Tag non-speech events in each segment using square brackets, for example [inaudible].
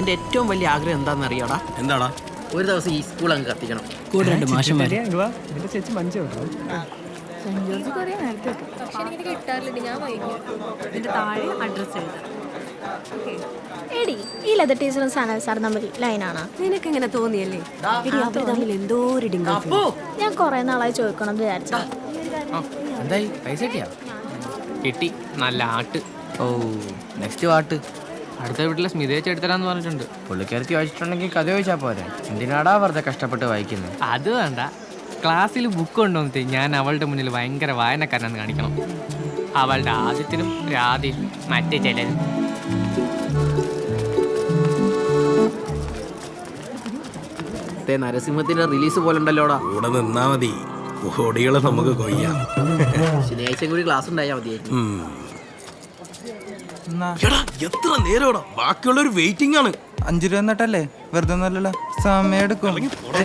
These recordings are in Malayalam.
എന്റെ ഏറ്റവും വലിയ ആഗ്രഹം എന്താണെന്ന് അറിയാടാ എന്താടാ? ഒരു ദിവസം ഈ സ്കൂൾ അങ്ങ് കത്തിക്കണം. കൂടെ രണ്ട് മാഷം സെന്റ് ജോർജ് കുറേ നേരത്തെ വെക്കും. പക്ഷെ എനിക്ക് കിട്ടാറില്ല ഞാൻ വൈകി ഇതിന്റെ താഴെ എഴുതാം. എടി ഈ ലെതർ ടീച്ചറും സനൽ സാർ തമ്മിൽ ലൈനാണ് നിനക്ക് എങ്ങനെ തോന്നിയല്ലേ? എടി അവർ തമ്മിൽ എന്തോ ഒരു ഞാൻ കുറെ നാളായി ചോദിക്കണം എന്ന് വിചാരിച്ച എന്തായി? പൈസ കിട്ടിയാ? കിട്ടി. നല്ല ആട്ട്. ഓ നെക്സ്റ്റ് പാട്ട് അടുത്ത വീട്ടിലെ സ്മിതയെ ചെടുത്തരാന്ന് പറഞ്ഞിട്ടുണ്ട്. പുള്ളിക്കാരത്തി വായിച്ചിട്ടുണ്ടെങ്കിൽ കഥ ചോദിച്ചാൽ പോരെ. എന്തിനാടാ വെറുതെ കഷ്ടപ്പെട്ട് വായിക്കുന്നത് അത് വേണ്ട. ക്ലാസ്സിൽ ബുക്ക് കൊണ്ടുവന്നിട്ട് ഞാൻ അവളുടെ മുന്നിൽ ഭയങ്കര വായനക്കാരനെന്ന് കാണിക്കണം. അവളുടെ ആദ്യത്തിനും രാധയും മറ്റേ ചിലരും നരസിംഹത്തിന്റെ റിലീസ് പോലെ ഉണ്ടല്ലോടാ. കൂടെ നിന്നാ മതി. കോടികളെ നമുക്ക് കൊയ്യാം. ശനിയാഴ്ച കൂടി ക്ലാസ് ഉണ്ടായാൽ മതിയായിരുന്നു. എടാ എത്ര നേരമാടാ? ഒരു വെയിറ്റിംഗ് ആണ്. അഞ്ചു രൂപ എന്നിട്ടല്ലേ വെറുതെ ഒന്നല്ലല്ലോ സമയം എടുക്കും. പോടാ.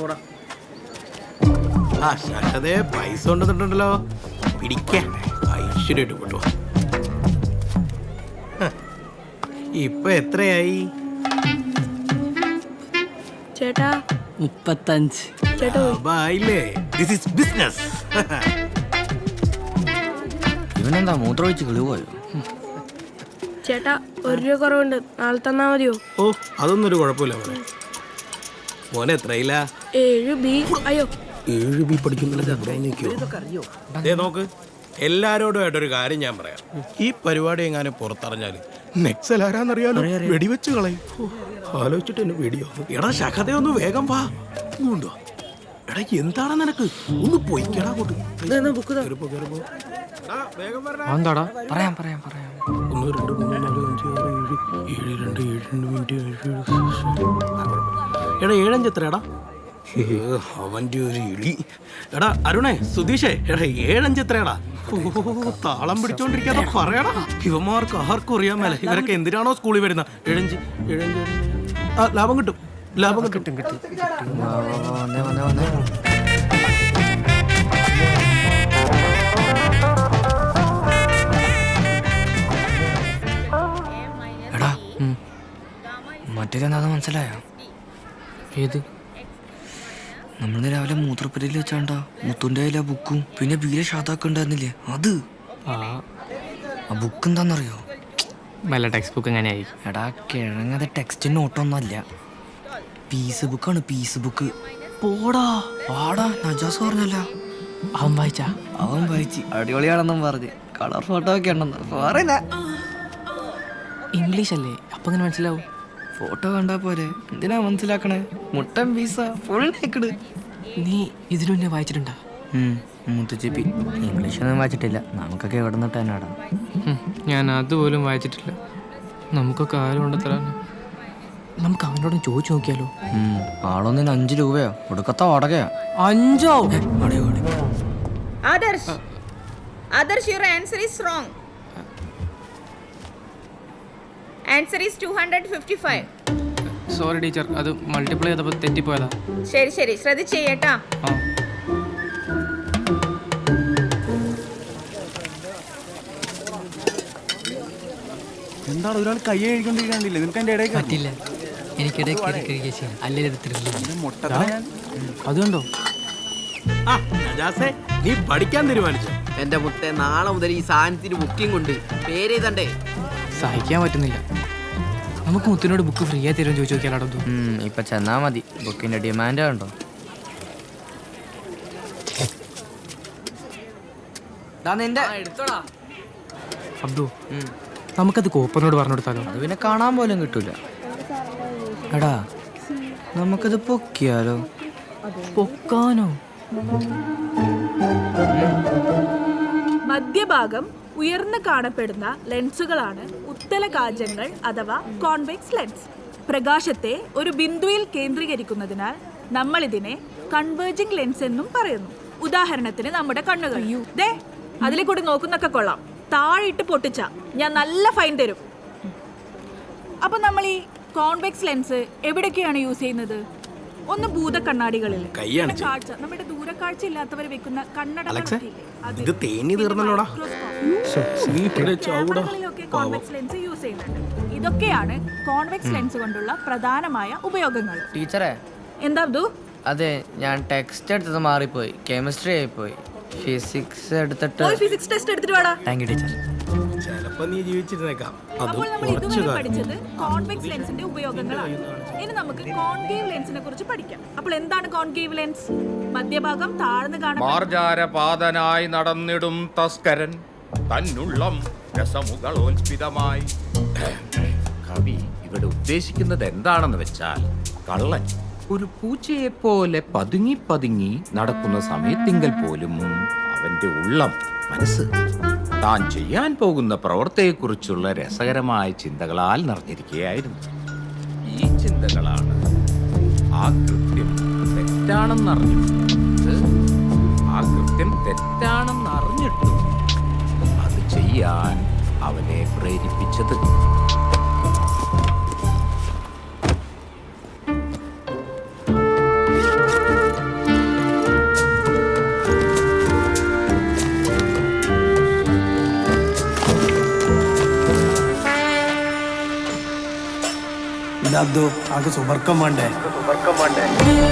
പോടാ ആ ശാശ്വതേ പൈസ കൊണ്ടുവന്നിട്ടുണ്ടല്ലോ പിടിക്കാൻ ഐശ്വര്യമായിട്ട് കൊണ്ടു ഇപ്പൊ എത്രയായി? ചേട്ടാ. മുപ്പത്തഞ്ച്. ആയില്ലേ ദിസ് ഇസ് ബിസിനസ് ഇവനെന്താ മൂത്രമൊഴിച്ച് കിളി പോയോ ചേട്ടാ ഒരു രൂപ കുറവുണ്ട്. നാളെ തന്നാ മതിയോ? ഓ അതൊന്നും ഒരു കുഴപ്പമില്ല മോനെ മോനെ എത്രയില്ല ഏഴ് ബി. അയ്യോ. ഏഴ് ബി പഠിക്കുന്നില്ല ദേ നോക്ക്. എല്ലാരോടും ഒരു കാര്യം ഞാൻ പറയാം. ഈ പരിപാടി എങ്ങാനും പുറത്തറിഞ്ഞാൽ നെക്സൽ ആരാന്നറിയാലോ? വെടിവെച്ച് കളയും. ആലോചിച്ചിട്ട് എന്നെ വെടിയോ? എടാ ശഖതയൊന്ന് വേഗം വാ. ഇങ്ങോട്ടോ എടാ എന്താണ് നിനക്ക്? ഒന്ന് പൊയ്ക്കടാ. എന്താടാ പറയാം പറയാം പറയാം. ഒന്ന് രണ്ട് മൂന്ന് നാല് അഞ്ച് ആറ് ഏഴ് ഏഴ് രണ്ട് ഏഴ് രണ്ട് മിനിറ്റ് ഏഴ്. എടാ ഏഴഞ്ച് എത്രയാടാ? എടാ അവന്റെ ഒരു ഇളി എടാ അരുണേ സുധീഷേ എടാ ഏഴഞ്ച് എത്രയാടാ? താളം പിടിച്ചോണ്ടിരിക്കാതെ പറയടാ. ഇവന്മാർക്ക് ആർക്കും അറിയാൻ മേലെ. ഇവരൊക്കെ എന്തിനാണോ സ്കൂളിൽ വരുന്നത് ഏഴഞ്ച് ഏഴഞ്ച്. ആ ലാഭം കിട്ടും. ലാഭം കിട്ടും. കിട്ടും. മറ്റേതെന്താന്ന് മനസ്സിലായോ? ഏത്? നമ്മൾ രാവിലെ മൂത്രപ്പുരയിൽ വെച്ചാണ്ടാ. മുത്തുന്റെ കയ്യിലെ ബുക്കും. പിന്നെ ബീരെ ഷാത്താക്ക് ഉണ്ടായിരുന്നില്ലേ? അത്? ആ. ബുക്ക് എന്താണെന്നറിയോ നല്ല ടെക്സ്റ്റ് ബുക്ക് എങ്ങനെയായി? എടാ കിഴങ്ങത് ടെക്സ്റ്റ് നോട്ടൊന്നുമല്ല പീസ് ബുക്കാണ് പീസ് ബുക്ക് പോടാ. പാടാ നജാസ് പറഞ്ഞല്ല. അവൻ വായിച്ചാ? അവൻ വായിച്ച്. അടിപൊളിയാണെന്നും പറഞ്ഞ്. കളർ ഫോട്ടോ ഒക്കെ ഉണ്ടെന്ന്. പറയില്ല? ഇംഗ്ലീഷ് അല്ലേ അപ്പൊ എങ്ങനെ മനസ്സിലാവും. ഫോട്ടോ കണ്ടാ പോലെ എന്തിനാ മനസ്സിലാക്കണേ? മുട്ടൻ പീസ ഫുൾ നേക്കട് നീ ഇതിനു മുന്നേ വായിച്ചിട്ടുണ്ടാ? മുത്തുച്ചിപ്പി ഇംഗ്ലീഷൊന്നും വായിച്ചിട്ടില്ല. നമുക്കൊക്കെ എവിടെ നിന്നിട്ട് തന്നെ ഇടാം ഞാൻ അതുപോലും വായിച്ചിട്ടില്ല. നമുക്കൊക്കെ ആരും ഉണ്ടെത്തരാണ് നമുക്ക് അവനോട് ചോദിച്ചു നോക്കിയാലോ? ആളൊന്നിന് അഞ്ചു രൂപയോ? ഒടുക്കത്ത വാടകയാ. അഞ്ചോ? Adarsh Adarsh your answer is wrong answer is two hundred fifty five sorry teacher അത് മൾട്ടിപ്ലൈ ചെയ്തപ്പോൾ തെറ്റിപ്പോയതാ. ശരി ശരി. ശ്രദ്ധിച്ച് ചെയ്യട്ടാ. ആ. എന്താണ് ഒരാൾ കൈ കഴിക്കൊണ്ടിരിക്കണ്ടില്ലേ നിനക്ക് അതിന്റെ ഇടയിൽ പറ്റില്ല. എനിക്കിടെ കയറി കഴിക്കുക ചെയ്യാം അല്ലെങ്കിൽ ഞാൻ അതുകൊണ്ടോ? ആ നജാസേ നീ പഠിക്കാൻ തീരുമാനിച്ചു? എന്റെ മുത്തെ നാളെ മുതൽ ഈ സാധനത്തിന് ബുക്കിംഗ് ഉണ്ട്. പേര് എഴുതണ്ടേ? സഹിക്കാൻ പറ്റുന്നില്ല. നമുക്ക് മുത്തിനോട് ബുക്ക് ഫ്രീ ആയി തരുമെന്ന് ചോദിച്ചു നോക്കിയാലോ ഇപ്പൊ ചെന്നാ മതി. ബുക്കിന്റെ ഡിമാൻഡ് ഉണ്ടോ അബ്ദു നമുക്കത് കോപ്പനോട് പറഞ്ഞു കൊടുത്താലോ അത് പിന്നെ കാണാൻ പോലും കിട്ടൂല. എടാ നമുക്കത് പൊക്കിയാലോ? പൊക്കാനോ? മധ്യഭാഗം ഉയർന്നു കാണപ്പെടുന്ന ലെൻസുകളാണ് ഉത്തല കാജങ്ങൾ അഥവാ കോൺവെക്സ് ലെൻസ്. പ്രകാശത്തെ ഒരു ബിന്ദുവിൽ കേന്ദ്രീകരിക്കുന്നതിനാൽ നമ്മൾ ഇതിനെ കൺവേർജിംഗ് ലെൻസ് എന്നും പറയുന്നു. ഉദാഹരണത്തിന് നമ്മുടെ കണ്ണുകൾ. ദേ അതിലെ കൂടി നോക്കുന്നൊക്കെ കൊള്ളാം. താഴെയിട്ട് പൊട്ടിച്ച ഞാൻ നല്ല ഫൈൻ തരും. അപ്പൊ നമ്മൾ ഈ കോൺവെക്സ് ലെൻസ് എവിടെയൊക്കെയാണ് യൂസ് ചെയ്യുന്നത്? ഒന്ന് ഭൂത കണ്ണാടികളിൽ. കാഴ്ച നമ്മുടെ ദൂരക്കാഴ്ച ഇല്ലാത്തവർ വെക്കുന്ന കണ്ണട ഇത് തേഞ്ഞു തീർന്നല്ലോടാ. കോൺവെക്സ് ലെൻസ് യൂസ് ചെയ്യുന്നുണ്ട്. ഇതൊക്കെയാണ് കോൺവെക്സ് ലെൻസ് കൊണ്ടുള്ള പ്രധാനമായ ഉപയോഗങ്ങൾ. ടീച്ചറെ. എന്താ അബ്ദു? അതെ ഞാൻ ടെക്സ്റ്റ് എടുത്തത് മാറിപ്പോയി. കെമിസ്ട്രി ആയിപ്പോയി. ഫിസിക്സ് എടുത്തിട്ട് ഫിസിക്സ് ടെസ്റ്റ് എടുത്തിട്ട് വേണം താങ്ക് യു ടീച്ചർ ചിലപ്പോ നീ ജീവിച്ചിരുന്നേക്കാം. അത് അപ്പോൾ നമ്മൾ കുറച്ചു ഇതുവരെ കാലം. പഠിച്ചത് കോൺവെക്സ് ലെൻസിന്റെ ഉപയോഗങ്ങളാണ്. ഇനി നമുക്ക് കോൺകേവ് ലെൻസിനെ കുറിച്ച് പഠിക്കാം. അപ്പോൾ എന്താണ് കോൺകേവ് ലെൻസ്? മധ്യഭാഗം താഴ്ന്നു കാണാൻ മാർജാരപാതനായി നടന്നിടും തസ്കരൻ. തന്നുള്ളം രസമുകളോൽപിതമായി [clears throat] കവി ഇവിടെ ഉദ്ദേശിക്കുന്നത് എന്താണെന്ന് വെച്ചാൽ കള്ളൻ ഒരു പൂച്ചയെ പോലെ പതുങ്ങി പതുങ്ങി നടക്കുന്ന സമയത്തിങ്കൽ പോലും അവന്റെ ഉള്ളം മനസ്സ്. താൻ ചെയ്യാൻ പോകുന്ന പ്രവൃത്തിയെക്കുറിച്ചുള്ള രസകരമായ ചിന്തകളാൽ നിറഞ്ഞിരിക്കുകയായിരുന്നു. ഈ ചിന്തകളാണ് ആ കൃത്യം തെറ്റാണെന്നറിഞ്ഞു ആ കൃത്യം തെറ്റാണെന്ന് അറിഞ്ഞിട്ടും അത് ചെയ്യാൻ അവനെ പ്രേരിപ്പിച്ചത്. ഇല്ലാതോ ആകെ സുബർക്കം വേണ്ടേ അബ്ദു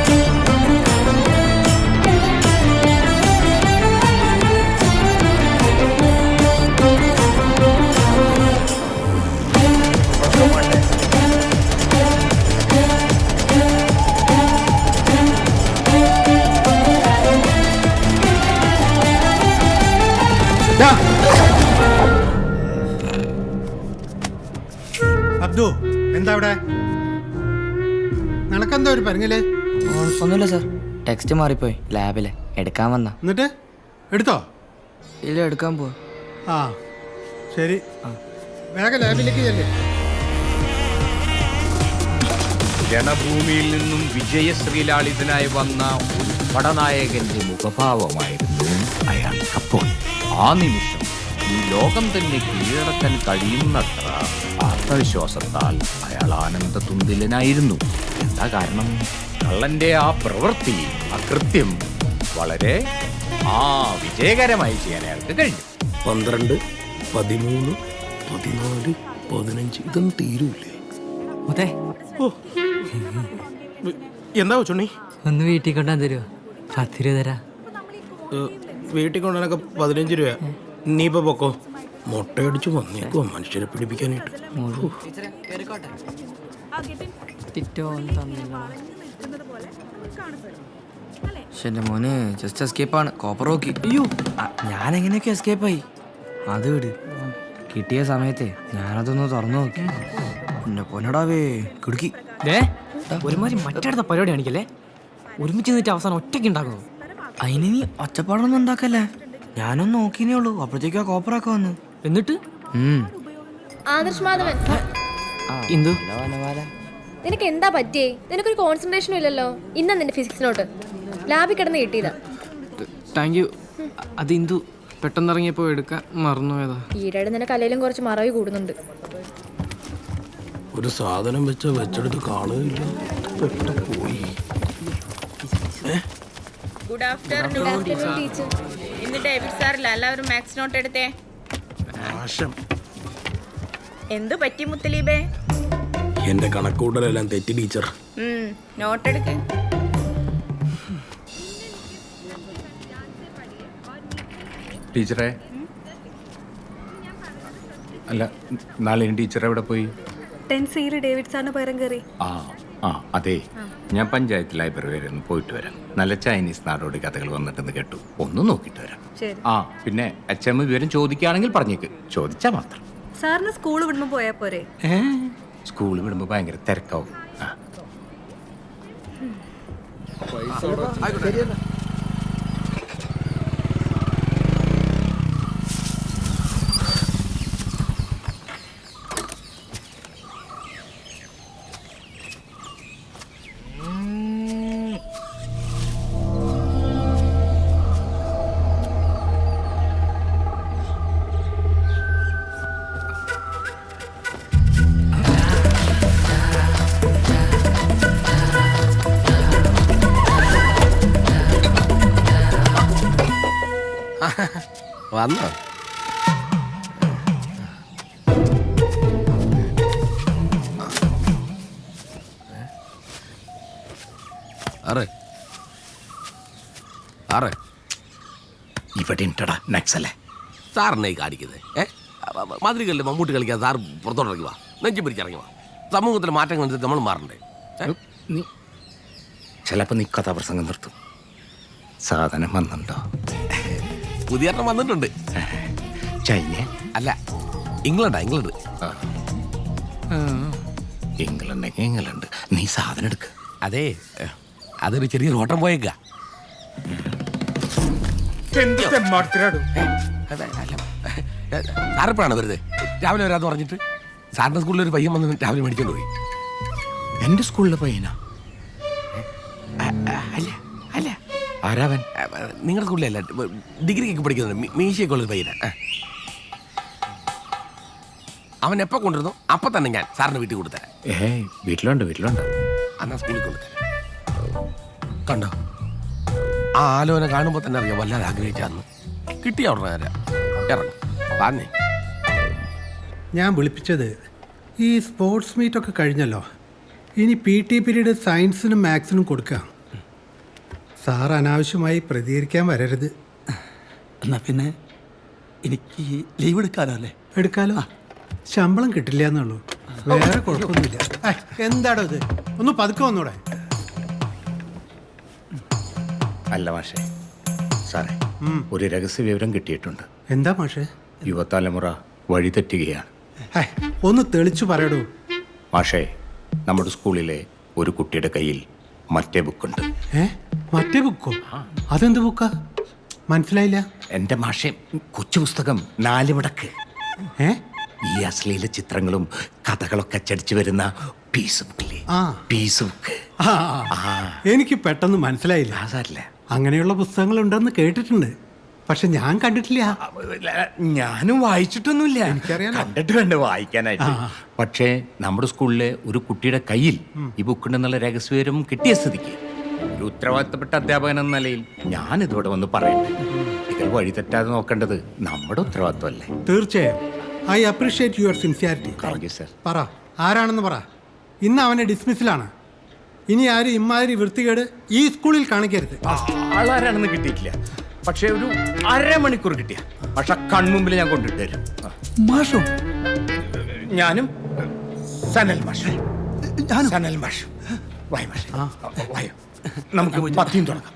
ടെക്സ്റ്റ് മാറിപ്പോയി. ലാബിലെ എടുക്കാൻ വന്ന. എന്നിട്ട്? എടുത്തോ? ഇല്ല എടുക്കാൻ പോ ആ ശരി. വേഗം ലാബിലേക്ക് ചെല്ലേ. ജനഭൂമിയിൽ നിന്നും വിജയശ്രീലാളിതനായി വന്ന ഒരു പടനായകന്റെ മുഖഭാവമായിരുന്നു അയാൾക്കപ്പോൾ ആ നിമിഷം ഈ ലോകം തന്നെ കീഴടക്കാൻ കഴിയുന്നത്ര ആത്മവിശ്വാസത്താൽ അയാൾ ആനന്ദ തുന്തിലനായിരുന്നു എന്താ കാരണം? കള്ളന്റെ ആ പ്രവൃത്തി അകൃത്യം കൃത്യം വളരെ ആ വിജയകരമായി ചെയ്യാൻ അയാൾക്ക് കഴിഞ്ഞു. പന്ത്രണ്ട് പതിമൂന്ന് പതിനാല് പതിനഞ്ച് ഇതൊന്നും തീരൂലേ അതെ എന്താ ചുണ്ണി? ഒന്ന് വീട്ടിൽ കൊണ്ടാൻ തരുമോ പത്ത് രൂപ തരാ വീട്ടിൽ കൊണ്ടുവന്നൊക്കെ പതിനഞ്ച് രൂപ നീ ഇപ്പൊ പൊക്കോ. മുട്ടയടിച്ച് വന്നേക്കോ മനുഷ്യരെ പിടിപ്പിക്കാനായിട്ട്. ഹൂ. എന്റെ മോനെ ജസ്റ്റ് എസ്കേപ്പ് ആണ്. കോപ്പർ നോക്കി അയ്യോ. ഞാൻ എങ്ങനെയൊക്കെ എസ്കേപ്പ് ആയി? അത് വിട്. കിട്ടിയ സമയത്തെ ഞാനതൊന്ന് തുറന്നു നോക്കി. എന്നെ പൊന്നടാവേ കിടുക്കി. ദേ ഒരുമാതിരി മറ്റടുത്ത പരിപാടി കാണിക്കല്ലേ? ഒരുമിച്ച് നിന്നിട്ട് അവസാനം ഒറ്റയ്ക്ക് ഉണ്ടാക്കുന്നു. അതിന് നീ ഒച്ചപ്പാടൊന്നും ഉണ്ടാക്കല്ലേ? ഞാനൊന്ന് നോക്കിനേ ഉള്ളൂ. അപ്പോഴത്തേക്കും ആ കോപ്പറൊക്കെ വന്നു. എന്നിട്ട്? ആദർശ് മാധവൻ. വനമാല. നിനക്ക് എന്താ പറ്റിയേ? നിനക്കൊരു കോൺസെൻട്രേഷനും ഇല്ലല്ലോ. ഇന്ന നിന്റെ ഫിസിക്സ് നോട്ട്. ലാബിൽ കിടന്ന് കിട്ടിയതാ. താങ്ക് യു അത് ഇന്ദു പെട്ടെന്ന് ഇറങ്ങിയപ്പോൾ എടുക്കാൻ മറന്നുപോയതാ. ഈയിടെ നിന്റെ കലയിലും കുറച്ച് മറവി കൂടുന്നുണ്ട്. ഒരു സാധനം വെച്ച വെച്ചെടുത്ത് കാണുകയില്ല. പെട്ട പോയി. ഗുഡ് ആഫ്റ്റർനൂൺ ടീച്ചർ ഇന്ന് ഡേവിഡ് സാറില്ല എല്ലാവരും മാത്സ് നോട്ട് എടുത്തേ. എന്തു പറ്റി മുത്തലീബേ? എന്റെ കണക്കൂട്ടലെല്ലാം തെറ്റി ടീച്ചർ. നോട്ട് എടുക്ക് ടീച്ചറെ. അല്ല നാളെ ടീച്ചർ എവിടെ പോയി? ഡേവിഡ് സാറിന് പകരം കയറി. ആ ആ അതെ. ഞാൻ പഞ്ചായത്ത് ലൈബ്രറി വരെ ഒന്ന് പോയിട്ട് വരാം. നല്ല ചൈനീസ് നാടോടി കഥകൾ വന്നിട്ടെന്ന് കേട്ടു. ഒന്ന് നോക്കിയിട്ട് വരാം. ശരി. ആ പിന്നെ അച്ഛമ്മ വിവരം ചോദിക്കുകയാണെങ്കിൽ പറഞ്ഞേക്ക്. ചോദിച്ചാ മാത്രം. സാറിന് സ്കൂൾ വിടുമ്പോൾ പോയാ പോരെ? സ്കൂൾ വിടുമ്പോൾ ഭയങ്കര തിരക്കാവും. ആ. വന്നോ. ആറ്. ആറ്. ഇവിടെ ഇട്ടടാ നക്സലേ സാറിനെ കാണിക്കുന്നത്. ഏ? മാതൃകളിൽ മമ്മൂട്ടി കളിക്കാൻ സാർ പുറത്തോട്ടിറങ്ങി വാ. നെഞ്ചു പിടിച്ചിറങ്ങി വാ. സമൂഹത്തിലെ മാറ്റങ്ങളനുസരിച്ച് നമ്മൾ മാറണ്ടേ? ചിലപ്പോൾ നീ കഥാപ്രസംഗം നിർത്തും. സാധനം വന്നുണ്ടോ പുതിയ എണ്ണം വന്നിട്ടുണ്ട്. ചൈന? അല്ല ഇംഗ്ലണ്ടാ ഇംഗ്ലണ്ട്. England England. നീ സാധനം എടുക്ക. അതെ അതൊരു ചെറിയ ഓട്ടം പോയേക്ക. സാറിപ്പോഴാണ് വെറുതെ രാവിലെ വരാന്ന് പറഞ്ഞിട്ട് സാറിന്റെ സ്കൂളിൽ ഒരു പയ്യൻ വന്ന് രാവിലെ മേടിച്ചോണ്ട് പോയി. എന്റെ സ്കൂളിലെ പയ്യനാ? അല്ല. ആരാവൻ? നിങ്ങളുടെ സ്കൂളിലല്ല ഡിഗ്രിക്കൊക്കെ പഠിക്കുന്നുണ്ട്. മീശയൊക്കെ ഉള്ളൊരു പയ്യനാ. അവൻ എപ്പോൾ കൊണ്ടുവരുന്നു? അപ്പം തന്നെ ഞാൻ സാറിന് വീട്ടിൽ കൊടുത്തരാം ഏയ് വീട്ടിലുണ്ട് വീട്ടിലുണ്ട്. അന്നാ സ്കൂളിൽ കൊണ്ടുതരാം. കണ്ടോ? ആ ആലോചന കാണുമ്പോൾ തന്നെ അറിയാം വല്ലാതെ ആഗ്രഹിച്ചാന്ന് കിട്ടിയ ഇറങ്ങും. പറഞ്ഞേ ഞാൻ വിളിപ്പിച്ചത് ഈ സ്പോർട്സ് മീറ്റൊക്കെ കഴിഞ്ഞല്ലോ. ഇനി പി ടി പീരീഡ് സയൻസിനും മാത്സിനും കൊടുക്കുക സാർ അനാവശ്യമായി പ്രതികരിക്കാൻ വരരുത്. എന്നാ പിന്നെ എനിക്ക് ലീവ് എടുക്കാലോ അല്ലേ? എടുക്കാലോ? ശമ്പളം കിട്ടില്ല എന്നുള്ളൂ. വേറെ കുഴപ്പമൊന്നുമില്ല. എന്താടോ ഇത്? ഒന്ന് പതുക്കെ വന്നൂടെ. അല്ല മാഷേ സാറേ ഒരു രഹസ്യ വിവരം കിട്ടിയിട്ടുണ്ട്. എന്താ മാഷേ? യുവതലമുറ വഴിതെറ്റുകയാണ് ഒന്ന് തെളിച്ചു പറയടൂ. മാഷേ നമ്മുടെ സ്കൂളിലെ ഒരു കുട്ടിയുടെ കയ്യിൽ മറ്റേ ബുക്കുണ്ട്. ഏ? മറ്റേ ബുക്കോ? അതെന്ത് ബുക്കാ? മനസ്സിലായില്ല. എന്റെ മാഷേ കൊച്ചു പുസ്തകം നാല് മടക്ക് ഏ? ഈ അശ്ലീല ചിത്രങ്ങളും കഥകളൊക്കെ അച്ചടിച്ചു വരുന്ന പീസ് ബുക്കില്ലേ? Piece book. എനിക്ക് പെട്ടെന്ന് മനസ്സിലായില്ല. അതല്ല അങ്ങനെയുള്ള പുസ്തകങ്ങൾ ഉണ്ടെന്ന് കേട്ടിട്ടുണ്ട്. പക്ഷെ ഞാൻ കണ്ടിട്ടില്ല. ഞാനും വായിച്ചിട്ടൊന്നുമില്ല. എനിക്കറിയാം കണ്ടിട്ട് വേണ്ട വായിക്കാനായിട്ട്. പക്ഷേ നമ്മുടെ സ്കൂളിലെ ഒരു കുട്ടിയുടെ കയ്യിൽ ഈ ബുക്കുണ്ടെന്നുള്ള രഹസ്യവിവരം കിട്ടിയ സ്ഥിതിക്ക് ഒരു ഉത്തരവാദിത്തപ്പെട്ട അധ്യാപകൻ എന്ന നിലയിൽ ഞാൻ ഇതോടെ വന്ന് പറയട്ടെ. ഇതിൽ വഴി തെറ്റാതെ നോക്കേണ്ടത് നമ്മുടെ ഉത്തരവാദിത്വമല്ലേ? തീർച്ചയായും. I appreciate your sincerity. Thank you sir പറ ആരാണെന്ന് പറ. ഇന്ന് അവനെ ഡിസ്മിസിലാണ്. ഇനി ആരും ഇമാതിരി വൃത്തികേട് ഈ സ്കൂളിൽ കാണിക്കരുത്. ആളാരാണെന്ന് കിട്ടിയിട്ടില്ല. പക്ഷേ ഒരു അരമണിക്കൂർ കിട്ടിയ. പക്ഷെ കൺമുമ്പിൽ ഞാൻ കൊണ്ടിട്ട് തരും മാഷോ? ഞാനും സനൽ മാഷ്. സനൽ മാഷ്. വായ മാഷ്. വായോ. നമുക്ക് പത്തിയും തുടങ്ങാം.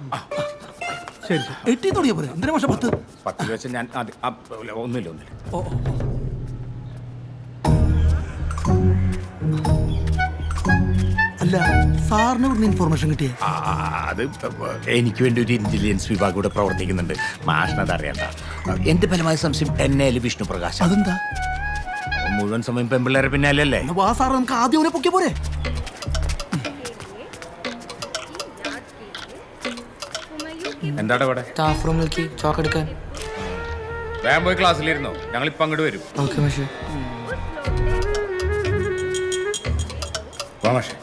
ശരി എട്ടി തുടങ്ങിയ പോലെ എന്തിനാ പക്ഷെ പത്ത്? പത്ത് വെച്ച് ഞാൻ ഒന്നുമില്ല ഒന്നില്ല ഓ. അല്ല സാറിന് ഇവിടുന്ന് ഇൻഫോർമേഷൻ കിട്ടിയേ? ആ, അത് എനിക്ക് വേണ്ടി ഒരു ഇന്റലിജൻസ് വിഭാഗം ഇവിടെ പ്രവർത്തിക്കുന്നുണ്ട്. മാഷിനത് അറിയണ്ട. എന്റെ ഫലമായ സംശയം എന്നെ വിഷ്ണു പ്രകാശ്? അതെന്താ? മുഴുവൻ സമയം പെമ്പിള്ളേരെ പിന്നാലല്ലേ വാ സാറ് നമുക്ക് ആദ്യം അവനെ പൊക്കിയ പോരെ? എന്താണ് ഇവിടെ സ്റ്റാഫ് റൂമിലേക്ക് ചോക്ക് എടുക്കാൻ. വേഗം പോയി ക്ലാസ്സിലിരുന്നോ. ഞങ്ങൾ ഇപ്പൊ അങ്ങോട്ട് വരും. ഓക്കെ മഷേ. വാ മാഷേ.